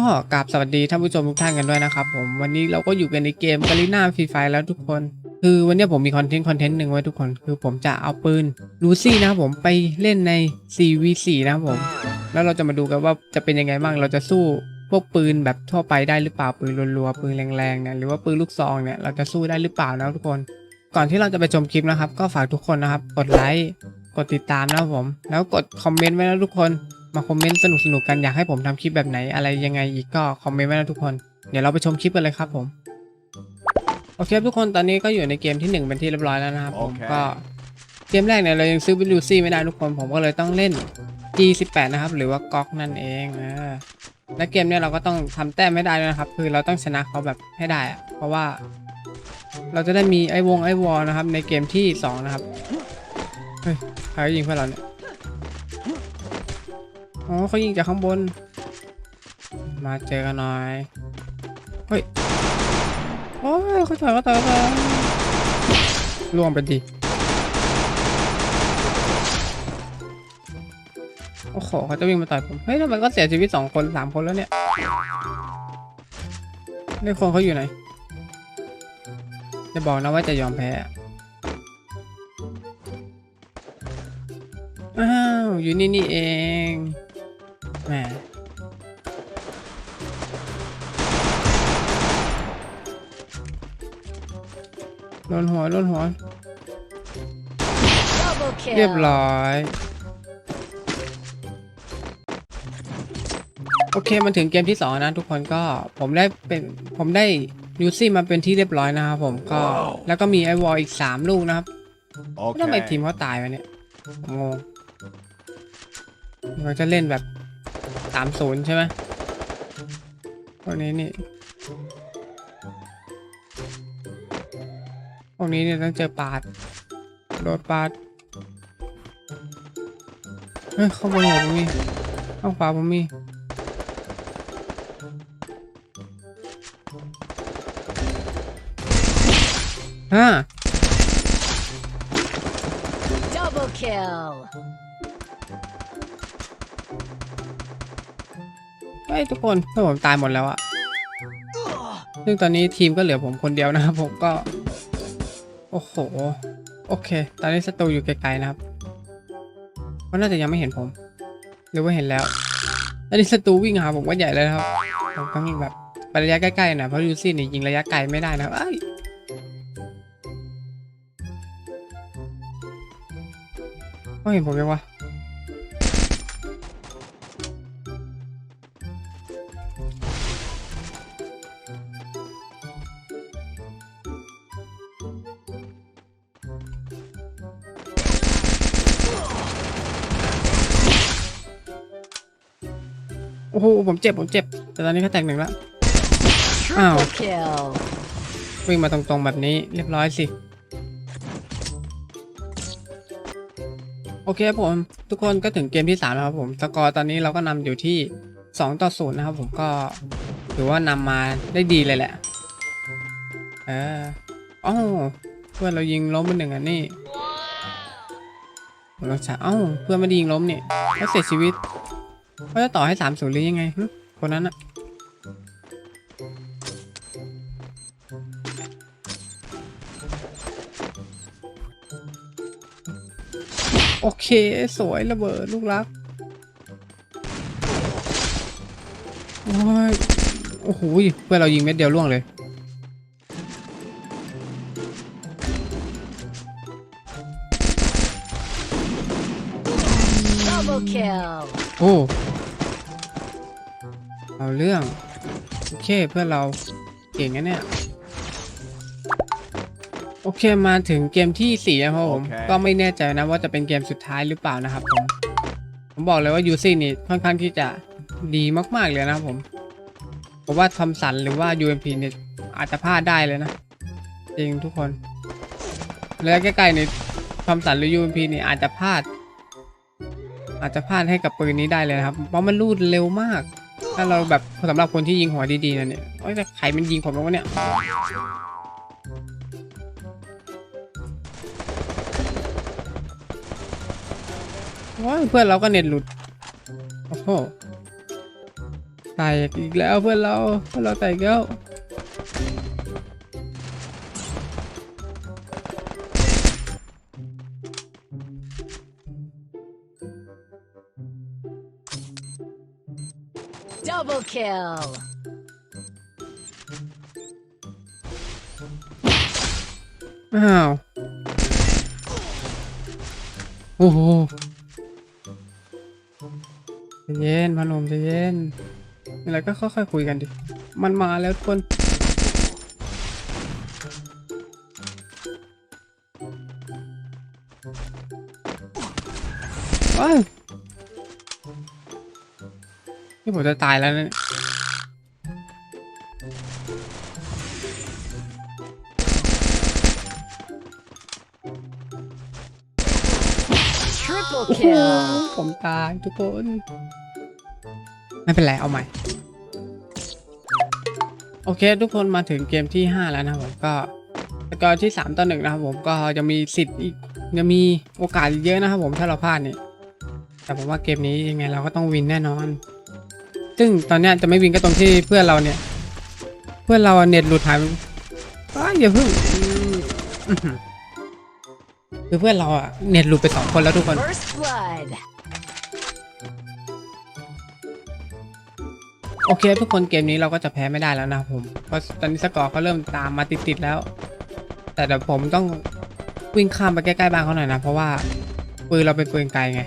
ก็กราบสวัสดีท่านผู้ชมทุกท่านกันด้วยนะครับผมวันนี้เราก็อยู่กันในเกมกาลิน่าฟรีไฟแล้วทุกคน คือวันนี้ผมมีคอนเทนต์คอนเทนต์หนึ่งไว้ทุกคน คือผมจะเอาปืนลูซี่นะครับผมไปเล่นใน 4v4 นะครับผม แล้วเราจะมาดูกันว่าจะเป็นยังไงบ้างเราจะสู้พวกปืนแบบทั่วไปได้หรือเปล่าปืนรัวๆปืนแรงๆเนี่ยหรือว่าปืนลูกซองเนี่ยเราจะสู้ได้หรือเปล่านะทุกคน ก่อนที่เราจะไปชมคลิปนะครับ ก็ฝากทุกคนนะครับ กดไลค์กดติดตามนะครับผม แล้วกดคอมเมนต์ไว้นะทุกคน มาคอมเมนต์สนุกๆกันอยากให้ผมทำคลิปแบบไหนอะไรยังไงอีกก็คอมเมนต์ไว้นะทุกคน เดี๋ยวเราไปชมคลิปกันเลยครับผมโอเคครับทุกคนตอนนี้ก็อยู่ในเกมที่หนึ่งเป็นที่เรียบร้อยแล้วนะครับ ผมโอเคก็เกมแรกเนี่ยเรายังซื้อวิลูซี่ไม่ได้ทุกคนผมก็เลยต้องเล่น G18 นะครับ หรือว่าก๊อกนั่นเองเออและเกมเนี่ยเราก็ต้องทำแต้มไม่ได้ด้วยนะครับ คือเราต้องชนะเขาแบบให้ได้อะเพราะว่า เราจะได้มีไอวงไอวอลนะครับ ในเกมที่สองนะครับเฮ้ยใครยิงเพื่อนเราเนี่ย อ๋อเขายิงจากข้างบน มาเจอกันหน่อย เฮ้ย โอ้ยเขาถอยเขาถอยเขายล่วงไปดิ โอ้โหเขาจะวิ่งมาต่อยผม เฮ้ยทำไมก็เสียชีวิตสองคนสามคนแล้วเนี่ยเล่คนเขาอยู่ไหน จะบอกนะว่าจะยอมแพ้ อ้าว อยู่นี่นี่เอง แหมโดนหัวโดนหัว Double kill. เรียบร้อย โอเคมันถึงเกมที่สองนะทุกคนก็ผมได้เป็นผมได้ยูซี่มาเป็นที่เรียบร้อยนะครับผมก็ว้าวแล้วก็มีไอวอลอีกสามลูกนะครับแล้วทำไมทีม Okay. เขาตายวะเนี่ยผมงงเราจะเล่นแบบ สามศูนย์ใช่ไหมพวกนี้นี่พวกนี้เนี่ยต้องเจอปาด โดดปาด เฮ้ยเข้าบนหัวผมมีข้าขวาผมมีฮ่า Double kill. เฮ้ยทุกคนเพื่อนผมตายหมดแล้วอะซึ่งตอนนี้ทีมก็เหลือผมคนเดียวนะครับ ผมก็ โอ้โห โอเค ตอนนี้ศัตรูอยู่ไกลๆนะครับก็น่าจะยังไม่เห็นผม หรือว่าเห็นแล้วตอนนี้ศัตรูวิ่งหาผมก็ใหญ่เลยครับผมต้องแบบไประยะใกล้ๆน่อยเพราะยูซี่นี่ยิงระยะไกลไม่ได้นะครับเอ้ยเขาเห็นผมยังวะ โอ้โหผมเจ็บผมเจ็บ แต่ตอนนี้เขาแตกหนึ่งแล้ว Ow. Triple kill. วิ่งมาตรงๆแบบนี้เรียบร้อยสิ โอเคครับผม ทุกคนก็ถึงเกมที่3แล้วครับผมสกอร์ตอนนี้เราก็นำอยู่ที่ 2 ต่อ 0 นะครับผมก็ถือว่านำมาได้ดีเลยแหละ เอออ้าวเพื่อนเรายิงล้มไปหนึ่งอันนี่เราฉะเอ้าเพื่อนไม่ได้ยิงล้มเนี่ยเขาเสียชีวิต เขาจะต่อให้3 0หรือยังไงหึคนนั้นอะโอเค สวยระเบิดลูกรัก โอ้ย โอ้โหเพื่อนเรายิงเม็ดเดียวล่วงเลย Double kill. โอ้ เอาเรื่อง โอเคเพื่อนเราเก่งนะเนี่ย โอเคมาถึงเกมที่สี่นะครับผมโอเคก็ไม่แน่ใจนะว่าจะเป็นเกมสุดท้ายหรือเปล่านะครับผม ผมบอกเลยว่ายูซี่นี่ค่อนข้างที่จะดีมาก ๆ เลยนะครับผมผมว่าทอมสันหรือว่า UMP เนี่ยอาจจะพลาดได้เลยนะ จริงทุกคนแล้วใกล้ๆนี่ทอมสันหรือ UMP นี่อาจจะพลาดอาจจะพลาดให้กับปืนนี้ได้เลยนะครับ เพราะมันรูดเร็วมาก ถ้าเราแบบสำหรับคนที่ยิงหัวดีๆนะเนี่ยโอ้ยแต่ใครมันยิงผมแล้วะเนี่ยว้าเพื่อนเราก็เน็ตหลุด โอ้โหตายอีกแล้วเพื่อนเราเพื่อนเราแตกแล้ว Double kill. อ้าวโอ้โหเย็นพนมใจเย็นอะไรก็ค่อยๆคุยกันดิ มันมาแล้วทุกคนเอ้ ยนี่ผมจะตายแล้วนะเนี่ย Triple โอ้โห kill. ผมตายทุกคน ไม่เป็นไร เอาใหม่ โอเค ทุกคนมาถึงเกมที่ 5 แล้วนะครับผมก็สกอร์ที่ 3 ต่อหนึ่งนะครับผมก็จะมีสิทธิ์อีกจะมีโอกาสอีกเยอะนะครับผมถ้าเราพลาดเนี่ยแต่ผมว่าเกมนี้ยังไงเราก็ต้องวินแน่นอน ซึ่งตอนเนี้ยจะไม่วินก็ตรงที่เพื่อนเราเนี่ย เพื่อนเราเน็ตหลุดหายไปอ้าวอย่าเพิ่งอืมอื้อหือคือเพื่อนเราอะเน็ตหลุดไปสองคนแล้วทุกคน First blood. โอเคทุกคนเกมนี้เราก็จะแพ้ไม่ได้แล้วนะครับผมเพราะตอนนี้สกอร์เขาเริ่มตามมาติดๆแล้ว แต่เดี๋ยวผมต้องวิ่งข้ามไปใกล้ๆบ้านเขาหน่อยนะ เพราะว่าปืนเราเป็นปืนไกลไง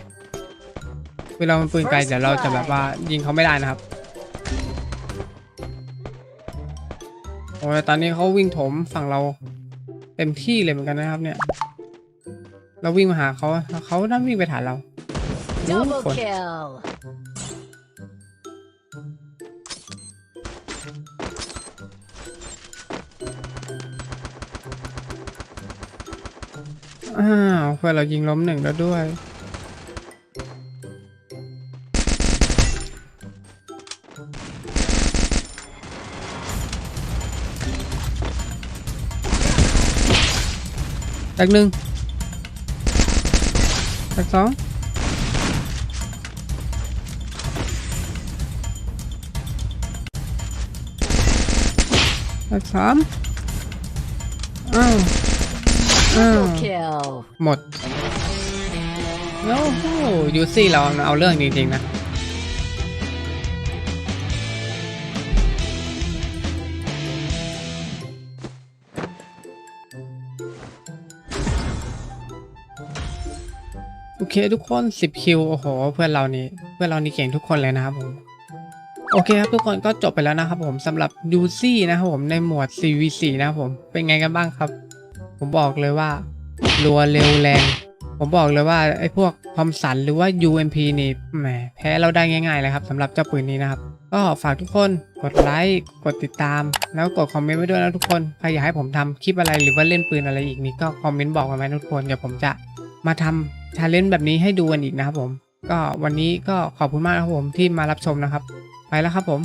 ปืนเราเป็นปืนไกลเดี๋ยวเราจะแบบว่ายิงเขาไม่ได้นะครับโอ้ยตอนนี้เขาวิ่งโถมฝั่งเราเต็มที่เลยเหมือนกันนะครับ เนี่ย เราวิ่งมาหาเขาเขาน่าวิ่งไปฐานเรา Double คน kill. อ้าวเพื่อนเรายิงล้มหนึ่งแล้วด้วย แตกหนึ่งแตกสองแตกสามอ้าวอ้าว Triple kill. หมด แล้วยูซี่เราเอาเรื่องจริงๆนะ โอเคทุกคน10คิวโอ้โหเพื่อนเรานี่เพื่อนเรานี่เก่งทุกคนเลยนะครับผมโอเคครับทุกคนก็จบไปแล้วนะครับผมสำหรับยูซี่นะครับผมในหมวด CVC นะครับผมเป็นไงกันบ้างครับ ผมบอกเลยว่ารัวเร็วแรง ผมบอกเลยว่าไอ้พวกคอมสันหรือว่า UMP นี่แหมแพ้เราได้ง่ายๆเลยครับสำหรับเจ้าปืนนี้นะครับ ก็ฝากทุกคนกดไลค์กดติดตาม แล้วกดคอมเมนต์ไว้ด้วยนะทุกคนใครอยากให้ผมทำคลิปอะไรหรือว่าเล่นปืนอะไรอีกนี่ก็คอมเมนต์บอกมาไหมทุกคนเดี๋ยวผมจะมาทำ ชาเลนจ์แบบนี้ให้ดูกันอีกนะครับผม ก็วันนี้ก็ขอบคุณมากนะครับผมที่มารับชมนะครับ ไปแล้วครับผม